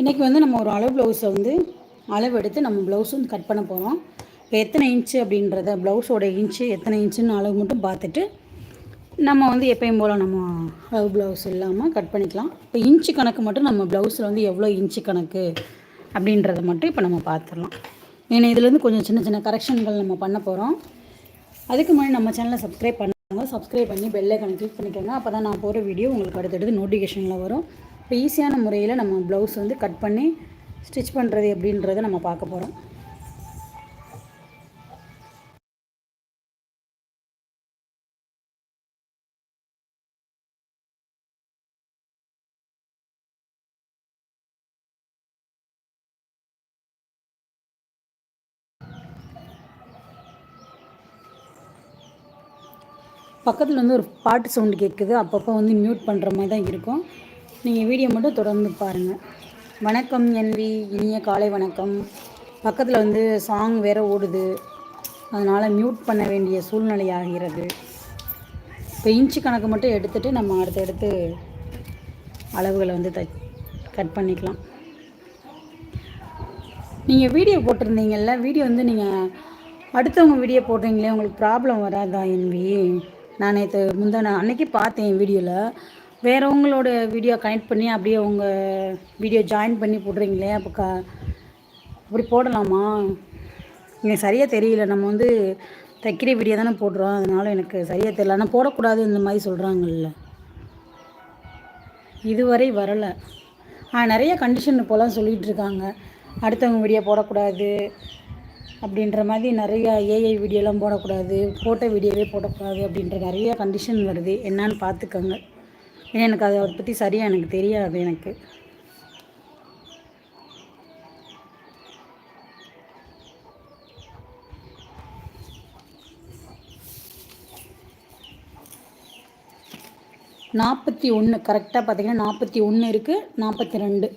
இன்றைக்கி வந்து நம்ம ஒரு அளவு ப்ளவுஸை வந்து அளவு எடுத்து நம்ம ப்ளவுஸ் வந்து கட் பண்ண போகிறோம் இப்போ எத்தனை இன்ச்சு அப்படின்றத ப்ளவுஸோட இன்ச்சு எத்தனை இன்ச்சுன்னு அளவு மட்டும் பார்த்துட்டு நம்ம வந்து எப்பயும் போல் நம்ம அளவு ப்ளவுஸ் இல்லாமல் கட் பண்ணிக்கலாம். இப்போ இன்ச்சு கணக்கு மட்டும் நம்ம ப்ளவுஸில் வந்து எவ்வளோ இன்ச்சு கணக்கு அப்படின்றத மட்டும் இப்போ நம்ம பார்த்துடலாம். ஏன்னா இதுலேருந்து கொஞ்சம் சின்ன சின்ன கரெக்ஷன்கள் நம்ம பண்ண போகிறோம் அதுக்கு முன்னாடி நம்ம சேனலை சப்ஸ்கிரைப் பண்ணுங்க சப்ஸ்கிரைப் பண்ணி பெல்லை கணக்கு கிளிக் பண்ணிக்கோங்க. அப்போ தான் நான் போகிற வீடியோ உங்களுக்கு அடுத்தடுத்து நோட்டிஃபிகேஷனில் வரும். இப்போ ஈஸியான முறையில் நம்ம ப்ளவுஸ் வந்து கட் பண்ணி ஸ்டிச் பண்ணுறது எப்படின்றத நம்ம பார்க்க போகிறோம் பக்கத்தில் வந்து ஒரு பாட்டு சவுண்டு கேட்குது அப்பப்போ வந்து மியூட் பண்ணுற மாதிரி தான் இருக்கும். நீங்கள் வீடியோ மட்டும் தொடர்ந்து பாருங்கள் வணக்கம் என்வி. இனிய காலை வணக்கம். பக்கத்தில் வந்து சாங் வேறு ஓடுது. அதனால் மியூட் பண்ண வேண்டிய சூழ்நிலை ஆகிறது. இப்போ இன்ச்சு கணக்கு மட்டும் எடுத்துகிட்டு நம்ம அடுத்தடுத்து அளவுகளை வந்து த கட் பண்ணிக்கலாம். நீங்கள் வீடியோ போட்டிருந்தீங்கல்ல வீடியோ வந்து நீங்கள் அடுத்தவங்க வீடியோ போடுறீங்களே உங்களுக்கு ப்ராப்ளம் வராதா என்வி? நான் நேற்று முந்தான அன்னைக்கு பார்த்தேன் வீடியோவில் வேறவங்களோட வீடியோ கனெக்ட் பண்ணி அப்படியே உங்கள் வீடியோ ஜாயின் பண்ணி போடுறீங்களே அப்போ க அப்படி போடலாமா? எனக்கு சரியாக தெரியல. நம்ம வந்து தைக்கிற வீடியோ தானே போடுறோம். அதனால எனக்கு சரியாக தெரியல. ஆனால் போடக்கூடாது இந்த மாதிரி சொல்கிறாங்கல்ல இதுவரை வரலை. ஆ நிறைய கண்டிஷன் இப்போலாம் சொல்லிகிட்டு இருக்காங்க. அடுத்தவங்க வீடியோ போடக்கூடாது அப்படின்ற மாதிரி நிறையா ஏஐ வீடியோலாம் போடக்கூடாது ஃபோட்டோ வீடியோவே போடக்கூடாது அப்படின்ற நிறைய கண்டிஷன் வருது. என்னான்னு பார்த்துக்கோங்க. ஏன்னா எனக்கு அதை பற்றி சரியாக எனக்கு தெரியாது எனக்கு. நாற்பத்தி ஒன்று கரெக்டாக பார்த்தீங்கன்னா நாற்பத்தி ஒன்று இருக்குது நாற்பத்தி ரெண்டு.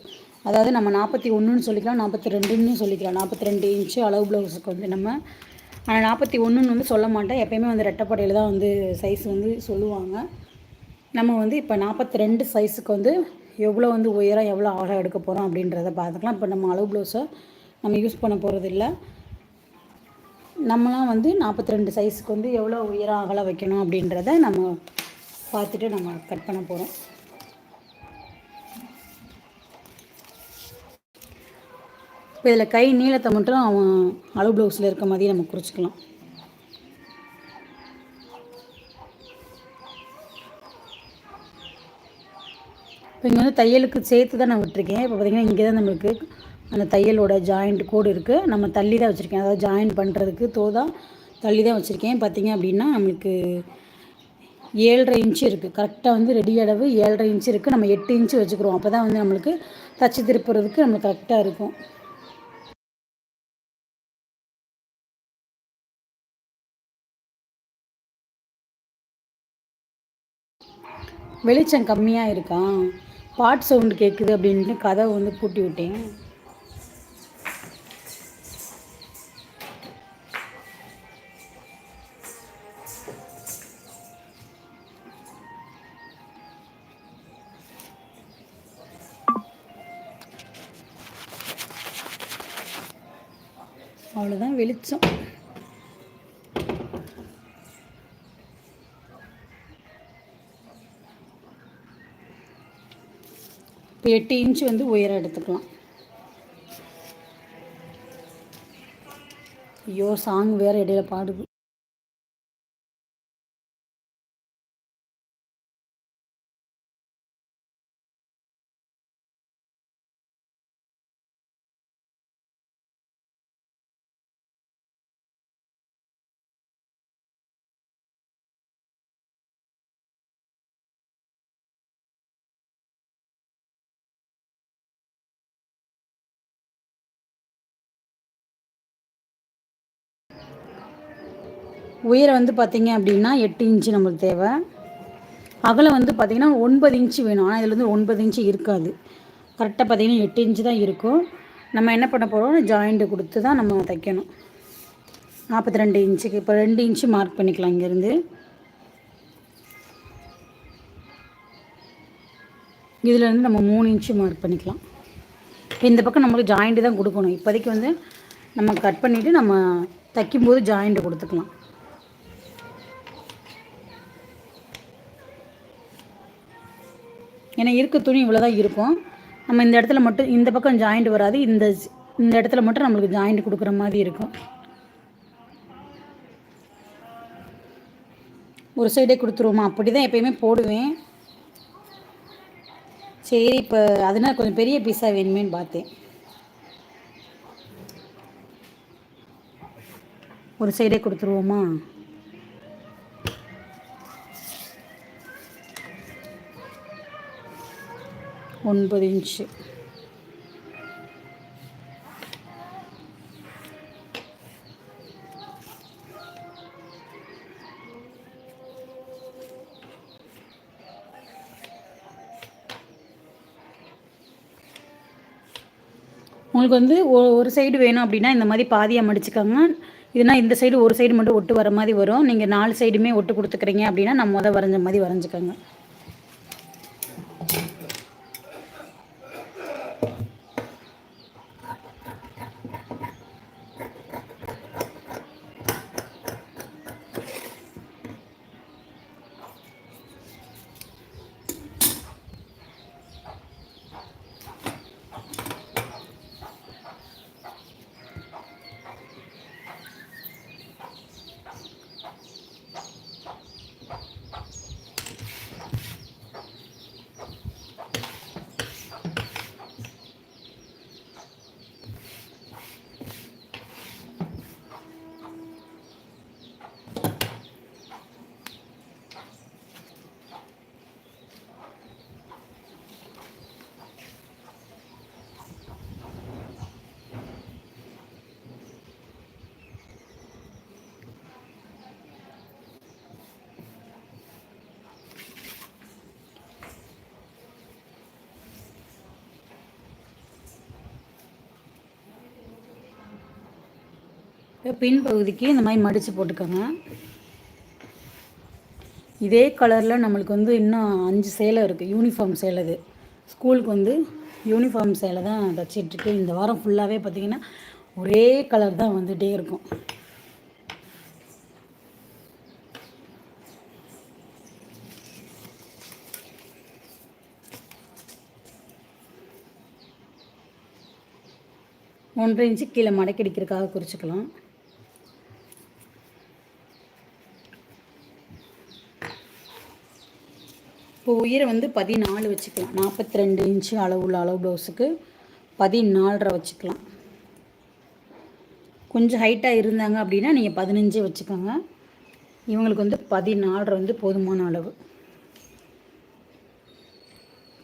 அதாவது நம்ம நாற்பத்தி ஒன்றுன்னு சொல்லிக்கலாம் நாற்பத்தி ரெண்டுன்னு சொல்லிக்கலாம். நாற்பத்தி ரெண்டு இன்ச்சு அளவு ப்ளவுஸுக்கு வந்து நம்ம. ஆனால் நாற்பத்தி ஒன்றுன்னு வந்து சொல்ல மாட்டேன். எப்போயுமே வந்து ரெட்டப்படையில் தான் வந்து சைஸ் வந்து சொல்லுவாங்க. நம்ம வந்து இப்போ நாற்பத்தி ரெண்டு சைஸுக்கு வந்து எவ்வளோ வந்து உயரம் எவ்வளோ ஆழம் எடுக்க போகிறோம் அப்படின்றத பார்த்துக்கலாம். இப்போ நம்ம அளவு ப்ளவுஸை நம்ம யூஸ் பண்ண போகிறது இல்லை நம்மளாம் வந்து நாற்பத்தி ரெண்டு சைஸுக்கு வந்து எவ்வளோ உயரம் அகலம் வைக்கணும் அப்படின்றத நம்ம பார்த்துட்டு நம்ம கட் பண்ண போகிறோம் இப்போ இதில் கை நீளத்தை மட்டும் அவன் அளவு ப்ளவுஸில் இருக்க மாதிரி நம்ம குறிச்சிக்கலாம். இப்போ இங்கே வந்து தையலுக்கு சேர்த்து தான் நான் விட்டுருக்கேன். இப்போ பார்த்திங்கன்னா இங்கே தான் நம்மளுக்கு அந்த தையலோட ஜாயிண்ட் கோடு இருக்குது நம்ம தள்ளி தான் வச்சுருக்கேன். அதாவது ஜாயின் பண்ணுறதுக்கு தோதா தள்ளி தான் வச்சுருக்கேன். பார்த்திங்க அப்படின்னா நம்மளுக்கு ஏழரை இன்ச்சு இருக்குது கரெக்டாக வந்து ரெடி அளவு ஏழரை இன்ச்சு இருக்குது நம்ம எட்டு இன்ச்சு வச்சுக்கிறோம். அப்போ தான் வந்து நம்மளுக்கு தச்சு திருப்புறதுக்கு நம்மளுக்கு கரெக்டாக இருக்கும். வெளிச்சம் கம்மியாக இருக்கா? பாட் சவுண்டு கேட்குது அப்படின்ட்டு கதவை வந்து பூட்டி விட்டேன். அவ்வளோதான் வெளிச்சம். எட்டு இன்ச் வந்து உயரம் எடுத்துக்கலாம். ஐயோ சாங் வேறு இடையில பாடுது. உயரம் வந்து பார்த்திங்க அப்படின்னா எட்டு இன்ச்சு நம்மளுக்கு தேவை. அகலம் வந்து பார்த்திங்கன்னா ஒன்பது இன்ச்சு வேணும். ஆனால் இதில் வந்து ஒன்பது இன்ச்சு இருக்காது. கரெக்டாக பார்த்திங்கன்னா எட்டு இன்ச்சு தான் இருக்கும். நம்ம என்ன பண்ண போகிறோம் ஜாயிண்ட்டு கொடுத்து தான் நம்ம தைக்கணும். நாற்பத்தி ரெண்டு இன்ச்சுக்கு இப்போ ரெண்டு இன்ச்சு மார்க் பண்ணிக்கலாம் இங்கேருந்து. இதுலேருந்து நம்ம மூணு இன்ச்சு மார்க் பண்ணிக்கலாம். இந்த பக்கம் நம்மளுக்கு ஜாயிண்ட்டு தான் கொடுக்கணும். இப்போதைக்கு வந்து நம்ம கட் பண்ணிவிட்டு நம்ம தைக்கும்போது ஜாயிண்ட்டு கொடுத்துக்கலாம். ஏன்னா இருக்க துணி இவ்வளோ தான் இருக்கும். நம்ம இந்த இடத்துல மட்டும் இந்த பக்கம் ஜாயிண்ட் வராது இந்த இந்த இடத்துல மட்டும் நம்மளுக்கு ஜாயிண்ட் கொடுக்குற மாதிரி இருக்கும். ஒரு சைடே கொடுத்துருவோமா? அப்படி தான் எப்பயுமே போடுவேன். சரி இப்போ அதனால் கொஞ்சம் பெரிய பீஸாக வேணுமேன்னு பார்த்தேன். ஒரு சைடே கொடுத்துருவோமா? ஒன்பது இன்ச்சு. உங்களுக்கு வந்து ஒரு சைடு வேணும் அப்படின்னா இந்த மாதிரி பாதியாக மடிச்சுக்கோங்க இதுனா இந்த சைடு ஒரு சைடு மட்டும் ஒட்டு வர மாதிரி வரும். நீங்கள் நாலு சைடுமே ஒட்டு கொடுத்துக்கிறீங்க அப்படின்னா நம்ம மொதல் வரைஞ்ச மாதிரி வரைஞ்சிக்கோங்க. பின் பகுதிக்கு இந்த மாதிரி மடித்து போட்டுக்கோங்க. இதே கலரில் நம்மளுக்கு வந்து இன்னும் அஞ்சு சேலை இருக்குது யூனிஃபார்ம் சேலை இது. ஸ்கூலுக்கு வந்து யூனிஃபார்ம் சேலை தான் தைச்சிட்ருக்கு இந்த வாரம் ஃபுல்லாகவே பார்த்திங்கன்னா ஒரே கலர் தான் வந்துகிட்டே இருக்கும். ஒன்றரை இன்ச்சு கீழே மடக்கி அடிக்கிறதுக்காக குறிச்சிக்கலாம். இப்போ உயிரை வந்து பதினாலு வச்சுக்கலாம். நாற்பத்தி ரெண்டு இன்ச்சு அளவுள்ள அளவு ப்ளவுஸுக்கு பதினாலரை வச்சுக்கலாம். கொஞ்சம் ஹைட்டாக இருந்தாங்க அப்படின்னா நீங்கள் பதினஞ்சே வச்சுக்கோங்க. இவங்களுக்கு வந்து பதினாலரை வந்து போதுமான அளவு.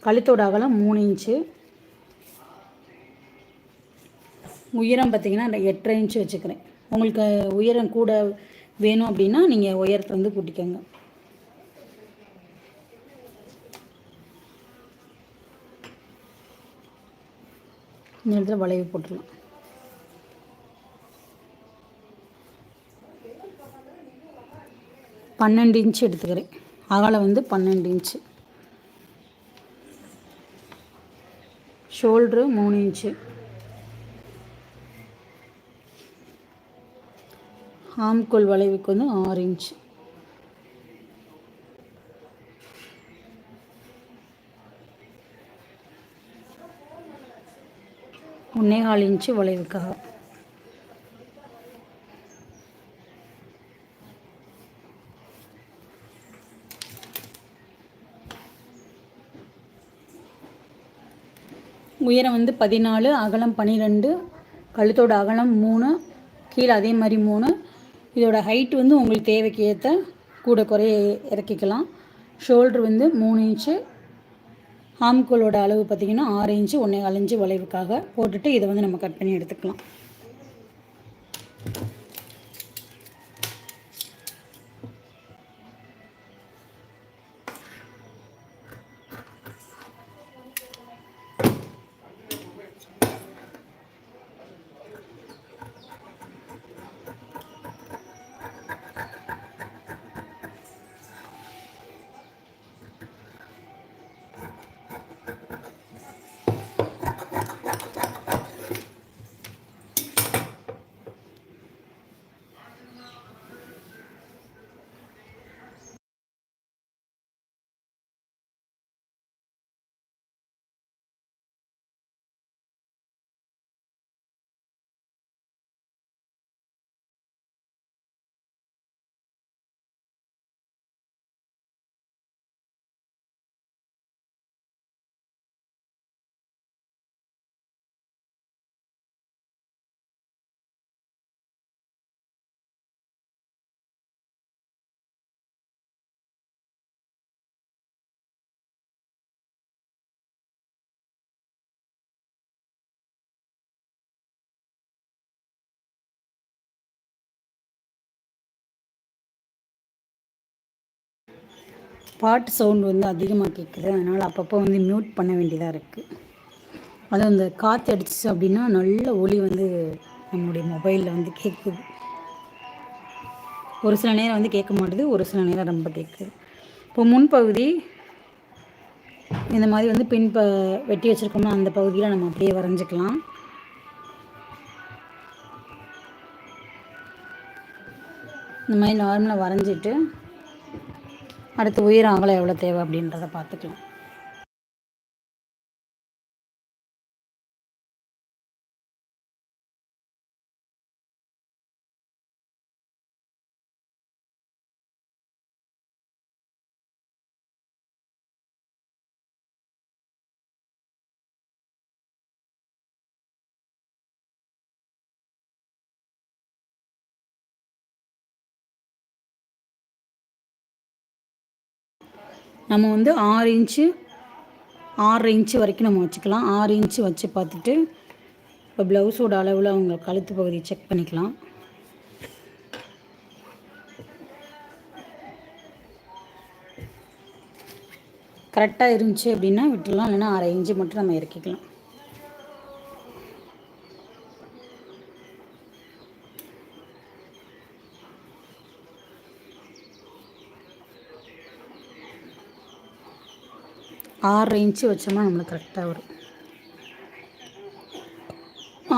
கழுத்தோட அகலம் மூணு இன்ச்சு. உயரம் பார்த்திங்கன்னா எட்டரை இன்ச்சு வச்சுக்கிறேன். உங்களுக்கு உயரம் கூட வேணும் அப்படின்னா நீங்கள் உயரத்தை வந்து கூட்டிக்கோங்க. இந்த இடத்துல வளைவு போட்டுடலாம். பன்னெண்டு இன்ச்சு எடுத்துக்கிறேன். அகலம் வந்து பன்னெண்டு இன்ச்சு. ஷோல்ட்ரு மூணு இன்ச்சு. ஆம்கோல் வளைவுக்கு வந்து ஆறு இன்ச்சு. நேகால் இன்ச்சு வளைவுக்காக. உயரம் வந்து பதினாலு அகலம் பன்னிரெண்டு கழுத்தோட அகலம் மூணு கீழே அதே மாதிரி மூணு. இதோட ஹைட் வந்து உங்களுக்கு தேவைக்கு ஏற்ற கூட குறைய இறக்கிக்கலாம். ஷோல்ட்ரு வந்து மூணு இன்ச்சு ஆம்கோலோட அளவு பார்த்திங்கன்னா ஆறு இன்ச்சு ஒன்றே கால் இன்ச்சு வளைவுக்காக போட்டுட்டு இதை வந்து நம்ம கட் பண்ணி எடுத்துக்கலாம். பாட்டு சவுண்ட் வந்து அதிகமாக கேட்குது அதனால் அப்பப்போ வந்து மியூட் பண்ண வேண்டியதாக இருக்குது அதுவும் அந்த காற்று அடிச்சிச்சு அப்படின்னா நல்ல ஒளி வந்து நம்மளுடைய மொபைலில் வந்து கேட்குது ஒரு சில நேரம் வந்து கேட்க மாட்டுது ஒரு சில நேரம் ரொம்ப கேட்குது இப்போ முன்பகுதி இந்த மாதிரி வந்து பின் ப வெட்டி வச்சுருக்கோம்னா அந்த பகுதியில் நம்ம அப்படியே வரைஞ்சிக்கலாம். இந்த மாதிரி நார்மலாக வரைஞ்சிட்டு அடுத்து உயிர் அகலம் எவ்வளோ தேவை அப்படின்றத பார்த்துக்கலாம். நம்ம வந்து ஆறு இன்ச்சு ஆறரை இன்ச்சு வரைக்கும் நம்ம வச்சுக்கலாம். ஆறு இன்ச்சு வச்சு பார்த்துட்டு இப்போ ப்ளவுஸோட அளவில் அவங்க கழுத்து பகுதி செக் பண்ணிக்கலாம். கரெக்டாக இருந்துச்சு அப்படின்னா விட்டுடலாம். இல்லைன்னா அரை இன்ச்சு மட்டும் நம்ம இறக்கிக்கலாம். ஆறரை இன்ச்சு வச்சோம்னா நம்மளுக்கு கரெக்டாக வரும்.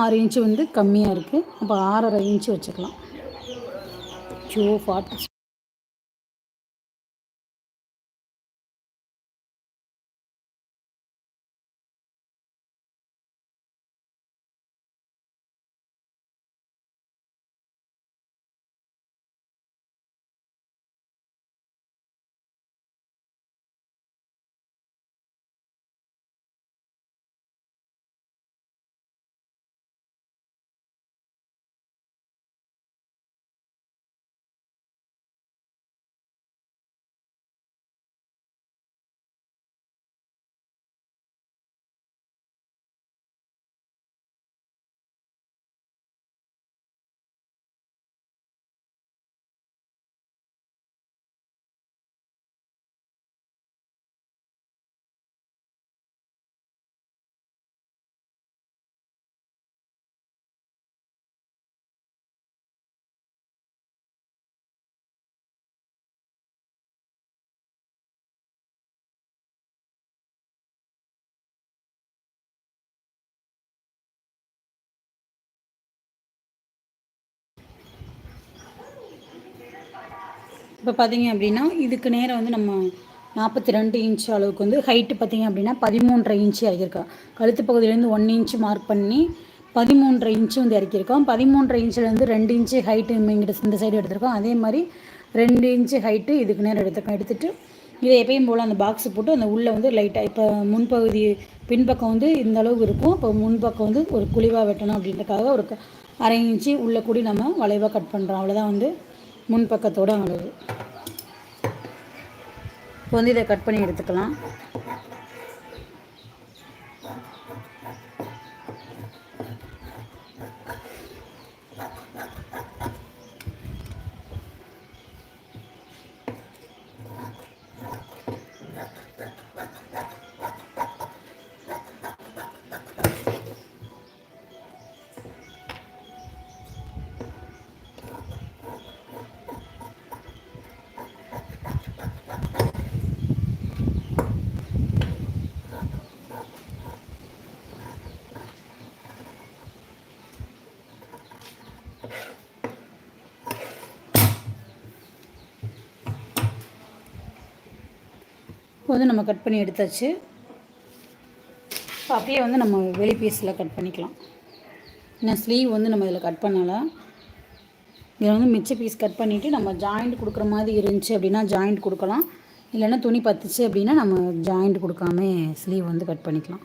ஆறு இன்ச்சு வந்து கம்மியாக இருக்குது அப்போ ஆறரை இன்ச்சு வச்சுக்கலாம். ஜோ ஃபார்ட்டி இப்போ பார்த்தீங்க அப்படின்னா இதுக்கு நேரம் வந்து நம்ம நாற்பத்தி ரெண்டு இன்ச் அளவுக்கு வந்து ஹைட்டு பார்த்தீங்க அப்படின்னா பதிமூன்றரை இன்ச்சு இறக்கியிருக்கோம் கழுத்து பகுதியிலேருந்து ஒன் இன்ச்சு மார்க் பண்ணி பதிமூன்றரை இன்ச்சு வந்து இறக்கியிருக்கோம் பதிமூன்றரை இன்ச்சிலேருந்து ரெண்டு இன்ச்சு ஹைட்டு இங்கிட்ட இந்த சைடு எடுத்திருக்கோம். அதே மாதிரி ரெண்டு இன்ச்சு ஹைட்டு இதுக்கு நேரம் எடுத்துருக்கோம். எடுத்துகிட்டு இதை எப்பயும் போல் அந்த பாக்ஸ் போட்டு அந்த உள்ளே வந்து லைட்டாக இப்போ முன்பகுதி பின்பக்கம் வந்து இந்த அளவுக்கு இருக்கும். இப்போ முன்பக்கம் வந்து ஒரு குழிவாக வெட்டணும் அப்படின்றக்காக ஒரு அரை இன்ச்சு உள்ளே கூடி நம்ம வளைவாக கட் பண்ணுறோம் அவ்வளோதான் வந்து முன்பக்கத்தோட அளவு. இப்போ வந்து இதை கட் பண்ணி எடுத்துக்கலாம். வந்து நம்ம கட் பண்ணி எடுத்தாச்சு. இப்போ அப்படியே வந்து நம்ம வெளி பீஸில் கட் பண்ணிக்கலாம். ஏன்னா ஸ்லீவ் வந்து நம்ம இதில் கட் பண்ணலை. இதில் வந்து மிச்ச பீஸ் கட் பண்ணிவிட்டு நம்ம ஜாயிண்ட் கொடுக்குற மாதிரி இருந்துச்சு அப்படின்னா ஜாயிண்ட் கொடுக்கலாம். இல்லைன்னா துணி பத்துச்சு அப்படின்னா நம்ம ஜாயிண்ட் கொடுக்காம ஸ்லீவ் வந்து கட் பண்ணிக்கலாம்.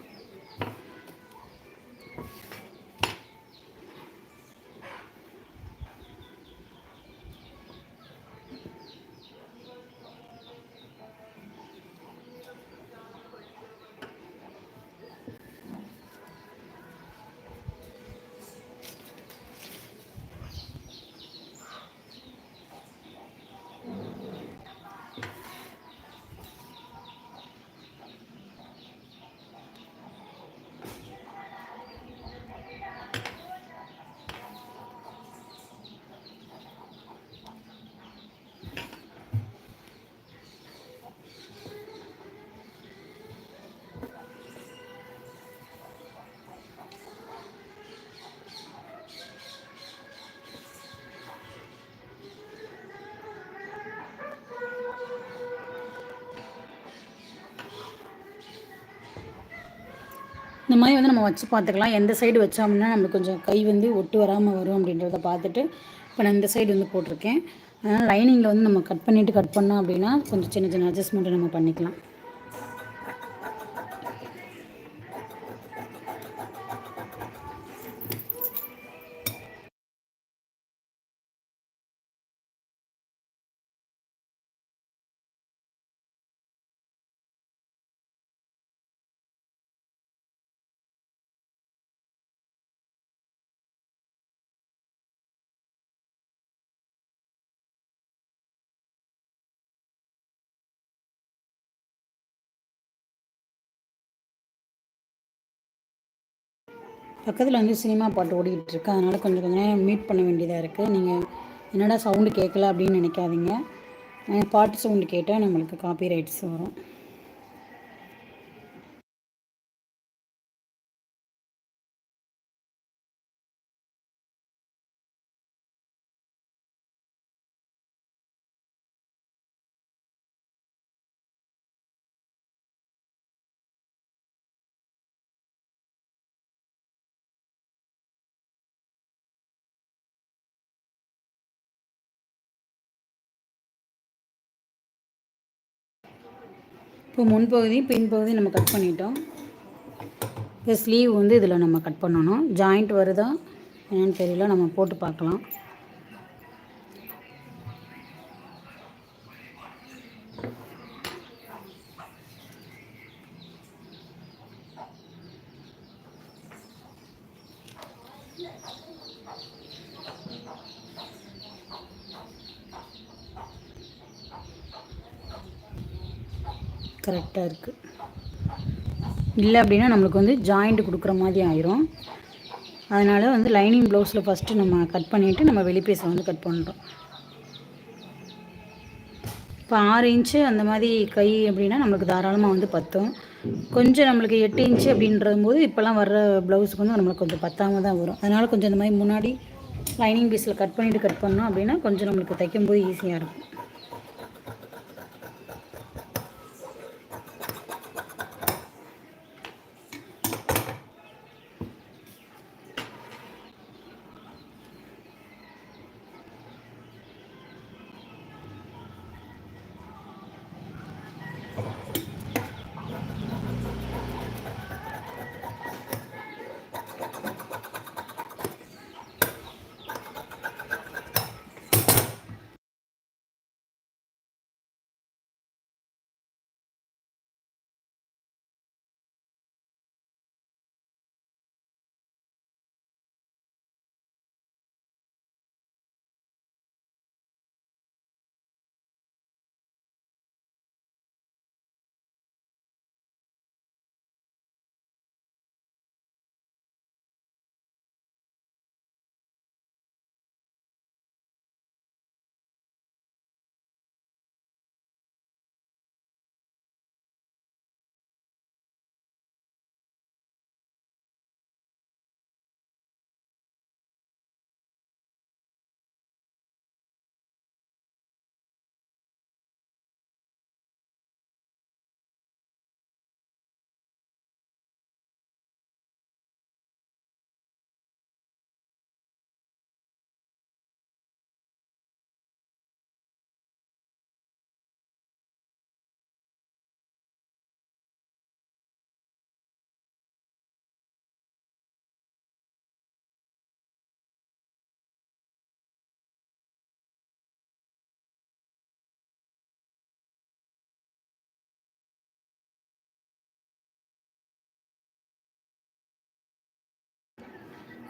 இந்த மாதிரி வந்து நம்ம வச்சு பார்த்துக்கலாம். எந்த சைடு வச்சோம்னா நம்மளுக்கு கொஞ்சம் கை வந்து ஒட்டு வராமல் வரும் அப்படின்றத பார்த்துட்டு இப்போ நான் இந்த சைடு வந்து போட்டிருக்கேன். அதனால் லைனிங்கில் வந்து நம்ம கட் பண்ணிவிட்டு கட் பண்ணோம் அப்படின்னா கொஞ்சம் சின்ன சின்ன அட்ஜஸ்ட்மெண்ட்டை நம்ம பண்ணிக்கலாம். பக்கத்தில் வந்து சினிமா பாட்டு ஓடிக்கிட்டு இருக்கு. அதனால் கொஞ்சம் கொஞ்சம் நேரம் மீட் பண்ண வேண்டியதாக இருக்குது நீங்கள் என்னடா சவுண்டு கேட்கல அப்படின்னு நினைக்காதீங்க. பாட்டு சவுண்டு கேட்டால் நம்மளுக்கு காப்பி ரைட்ஸ் வரும். இப்போ முன்பகுதி பின்பகுதி நம்ம கட் பண்ணிட்டோம். இப்போ ஸ்லீவ் வந்து இதில் நம்ம கட் பண்ணணும். ஜாயிண்ட் வருதா? என்னென்னு தெரியல. நம்ம போட்டு பார்க்கலாம். கரெக்டாக இருக்குது இல்லை அப்படின்னா நம்மளுக்கு வந்து ஜாயிண்ட் கொடுக்குற மாதிரி ஆயிரும். அதனால் வந்து லைனிங் ப்ளவுஸில் ஃபஸ்ட்டு நம்ம கட் பண்ணிவிட்டு நம்ம வெளிப்பேஸை வந்து கட் பண்ணுறோம் இப்போ ஆறு இன்ச்சு அந்த மாதிரி கை அப்படின்னா நம்மளுக்கு தாராளமாக வந்து பத்தும். கொஞ்சம் நம்மளுக்கு எட்டு இன்ச்சு அப்படின்ற போது இப்போல்லாம் வர்ற ப்ளவுஸுக்கு வந்து நம்மளுக்கு கொஞ்சம் பத்தாமல் தான் வரும். அதனால் கொஞ்சம் இந்த மாதிரி முன்னாடி லைனிங் பீஸில் கட் பண்ணிவிட்டு கட் பண்ணோம் அப்படின்னா கொஞ்சம் நம்மளுக்கு தைக்கும்போது ஈஸியாக இருக்கும்.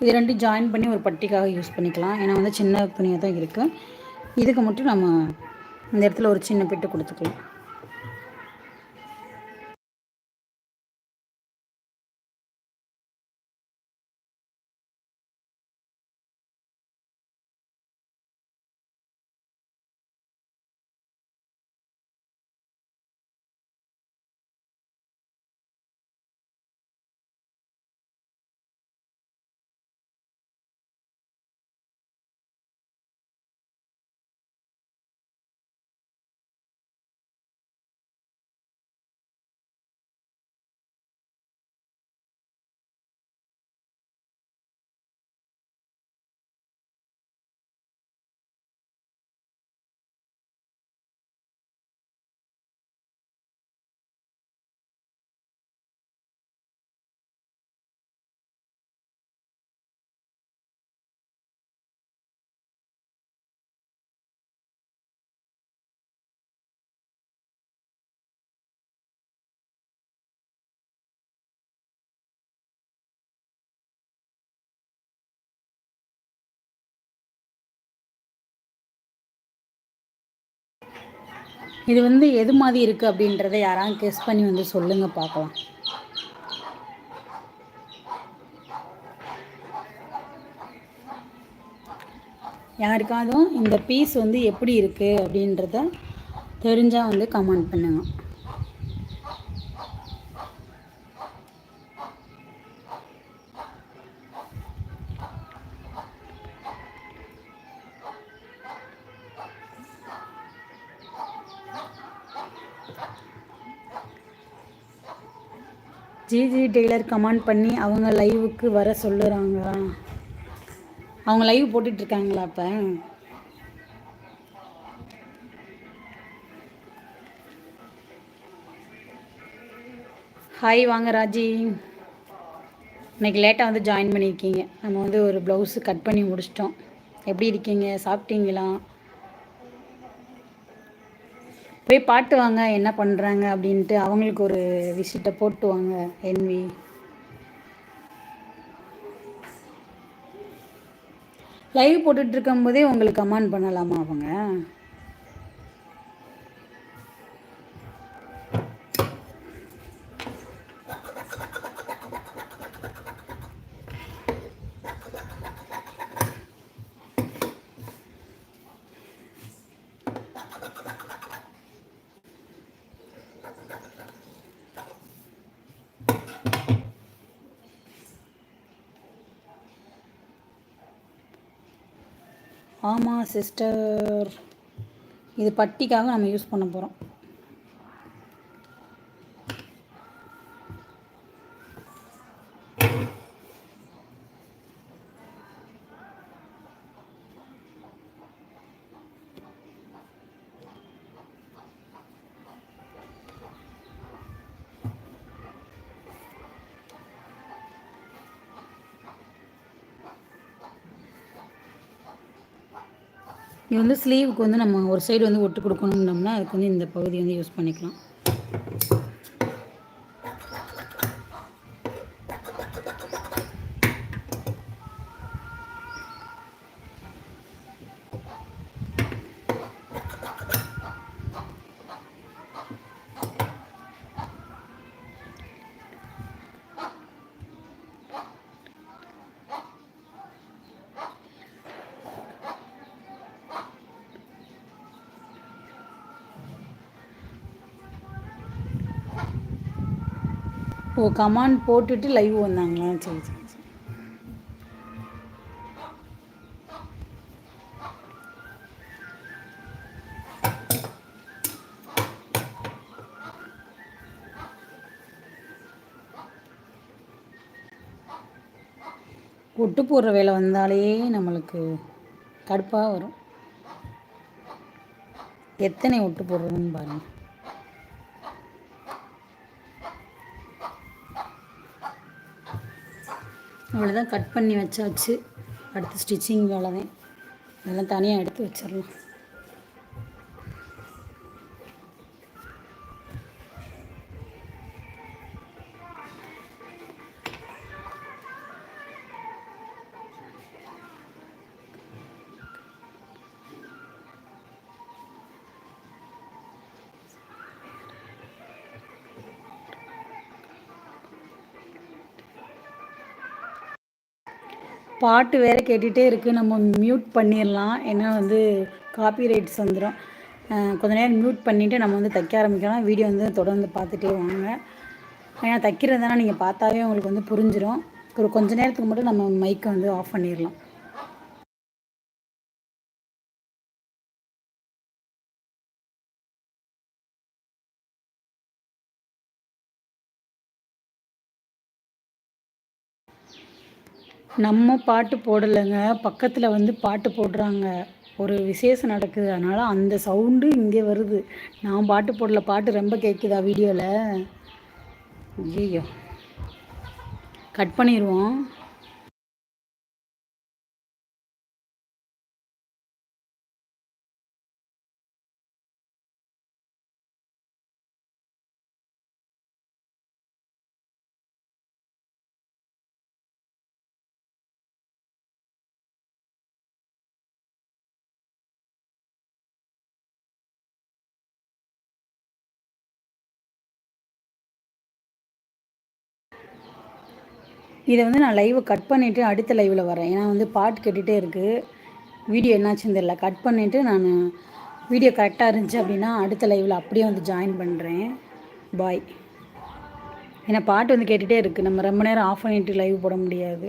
இது ரெண்டும் ஜாயின் பண்ணி ஒரு பட்டிக்காக யூஸ் பண்ணிக்கலாம். ஏன்னா வந்து சின்ன துணியாக தான் இருக்குது இதுக்கு மட்டும் நம்ம இந்த இடத்துல ஒரு சின்ன பிட்டு கொடுத்துக்கலாம். இது வந்து எது மாதிரி இருக்குது அப்படின்றத யாராவது கெஸ் பண்ணி வந்து சொல்லுங்கள் பார்க்கலாம். யாருக்காதும் இந்த பீஸ் வந்து எப்படி இருக்குது அப்படின்றத தெரிஞ்சால் வந்து கமெண்ட் பண்ணுங்கள் ஜிஜி டெய்லர் கமெண்ட் பண்ணி அவங்க லைவுக்கு வர சொல்லுறாங்க. அவங்க லைவ் போட்டுட்ருக்காங்களா அப்போ? ஹாய் வாங்க ராஜி. இன்னைக்கு லேட்டாக வந்து ஜாயின் பண்ணியிருக்கீங்க நம்ம வந்து ஒரு ப்ளவுஸு கட் பண்ணி முடிச்சிட்டோம். எப்படி இருக்கீங்க? சாப்பிட்டீங்களா? போய் பாட்டு வாங்க என்ன பண்ணுறாங்க அப்படின்ட்டு அவங்களுக்கு ஒரு விசிட்டை போட்டு வாங்க என்வி லைவ் போட்டுட்டு போதே உங்களுக்கு கமெண்ட் பண்ணலாமா அவங்க? ஆமாம் சிஸ்டர் இது பட்டிக்காக நம்ம யூஸ் பண்ண போகிறோம் இது வந்து ஸ்லீவுக்கு வந்து நம்ம ஒரு சைடு வந்து ஒட்டு கொடுக்கணும்னோம்னா அதுக்கு வந்து இந்த பகுதி வந்து யூஸ் பண்ணிக்கலாம். ஓ கமாண்ட் போட்டுட்டு லைவ் வந்தாங்களா? சரி சரி சரி. ஒட்டு போடுற வேலை வந்தாலே நம்மளுக்கு கடுப்பாக வரும். எத்தனை ஒட்டு போடுறதுன்னு பாருங்கள் அவ்வளோதான் கட் பண்ணி வச்சாச்சு. அடுத்து ஸ்டிச்சிங் வேலை தான் அதெல்லாம் தனியாக எடுத்து வச்சிடலாம். பாட்டு வேறு கேட்டுகிட்டே இருக்குது நம்ம மியூட் பண்ணிடலாம் ஏன்னா வந்து காப்பி ரைட்ஸ் வந்துடும் கொஞ்ச நேரம் மியூட் பண்ணிவிட்டு நம்ம வந்து தைக்க ஆரம்பிக்கலாம். வீடியோ வந்து தொடர்ந்து பார்த்துட்டே வாங்க. ஏன்னா தைக்கிறதுனா நீங்கள் பார்த்தாவே உங்களுக்கு வந்து புரிஞ்சிடும் ஒரு கொஞ்ச நேரத்துக்கு மட்டும் நம்ம மைக்கை வந்து ஆஃப் பண்ணிடலாம் நம்ம பாட்டு போடலைங்க. பக்கத்தில் வந்து பாட்டு போடுறாங்க. ஒரு விசேஷம் நடக்குது. அதனால் அந்த சவுண்டு இங்கே வருது. நான் பாட்டு போடல. பாட்டு ரொம்ப கேட்குதா வீடியோவில் ஐயோ கட் பண்ணிடுவோம் இதை வந்து நான் லைவை கட் பண்ணிவிட்டு அடுத்த லைவில் வரேன். ஏன்னா வந்து பாட்டு கேட்டுகிட்டே இருக்குது வீடியோ என்னாச்சுன்னு தெரியல. கட் பண்ணிவிட்டு நான் வீடியோ கரெக்டாக இருந்துச்சு அப்படின்னா அடுத்த லைவில் அப்படியே வந்து ஜாயின் பண்ணுறேன் பாய் ஏன்னா பாட்டு வந்து கேட்டுகிட்டே இருக்குது நம்ம ரொம்ப நேரம் ஆஃப் பண்ணிவிட்டு லைவ் போட முடியாது.